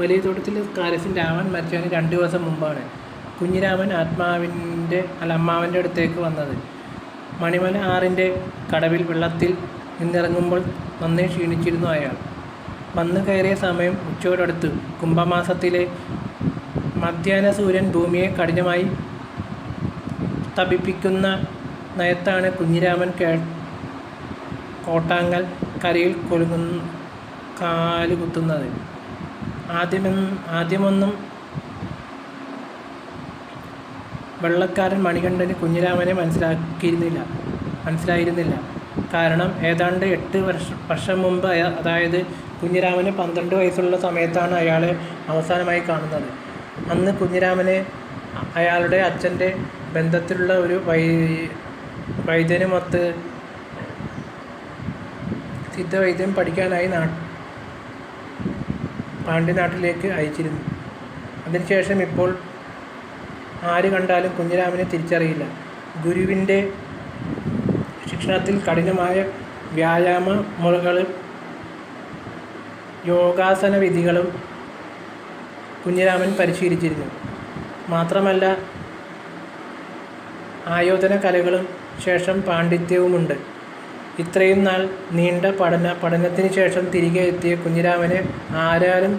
വലിയ തോട്ടത്തിൽ കാരസിൻ രാമൻ മരിച്ചതിന് രണ്ട് ദിവസം മുമ്പാണ്. കുഞ്ഞിരാമൻ ആത്മാവിന്റെ അല്ല അമ്മാവന്റെ അടുത്തേക്ക് വന്നത്. മണിമല ആറിന്റെ കടവിൽ വെള്ളത്തിൽ നിന്നിറങ്ങുമ്പോൾ നന്നേ ക്ഷീണിച്ചിരുന്നു അയാൾ. വന്നു കയറിയ സമയം ഉച്ചയോടടുത്ത് കുംഭമാസത്തിലെ മധ്യാഹ്ന സൂര്യൻ ഭൂമിയെ കഠിനമായി തപിപ്പിക്കുന്ന നയത്താണ് കുഞ്ഞിരാമൻ കേ കോട്ടാങ്ങൽ കരയിൽ കൊലുങ്ങുന്ന കാലുകുത്തുന്നത്. ആദ്യമെ ആദ്യമൊന്നും വെള്ളക്കാരൻ മണികണ്ഠന് കുഞ്ഞിരാമനെ മനസ്സിലാക്കിയിരുന്നില്ല. മനസ്സിലായിരുന്നില്ല. കാരണം ഏതാണ്ട് എട്ട് വർഷ വർഷം മുമ്പ് അതായത് കുഞ്ഞിരാമന് പന്ത്രണ്ട് വയസ്സുള്ള സമയത്താണ് അയാളെ അവസാനമായി കാണുന്നത്. അന്ന് കുഞ്ഞിരാമനെ അയാളുടെ അച്ഛന്റെ ബന്ധത്തിലുള്ള ഒരു വൈ വൈദ്യനുമൊത്ത് സിദ്ധവൈദ്യം പഠിക്കാനായി നാ പാണ്ഡ്യനാട്ടിലേക്ക് അയച്ചിരുന്നു. അതിനുശേഷം ഇപ്പോൾ ആര് കണ്ടാലും കുഞ്ഞിരാമനെ തിരിച്ചറിയില്ല. ഗുരുവിന്റെ ശിക്ഷണത്തിൽ കഠിനമായ വ്യായാമ മുറകളും യോഗാസന വിധികളും കുഞ്ഞിരാമൻ പരിശീലിച്ചിരുന്നു. മാത്രമല്ല ആയോധന കലകളും ശേഷം പാണ്ഡിത്യവുമുണ്ട്. ഇത്രയും നാൾ നീണ്ട പഠന പഠനത്തിന് ശേഷം തിരികെ എത്തിയ കുഞ്ഞിരാമനെ ആരാലും